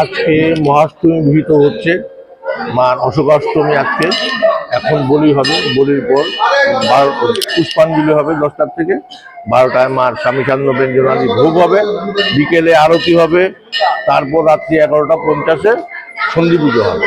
আজকে মহাষ্টমী বিহিত হচ্ছে মার অশোকাষ্টমী আজকে। এখন বলি হবে, বলির পর বারো পুষ্পাঞ্জলি হবে দশটার থেকে। বারোটায় মার স্বামীচান্দ ব্যঞ্জনাদি ভোগ হবে। বিকেলে আরতি হবে। তারপর রাত্রি এগারোটা পঞ্চাশে সন্ধি পুজো হবে।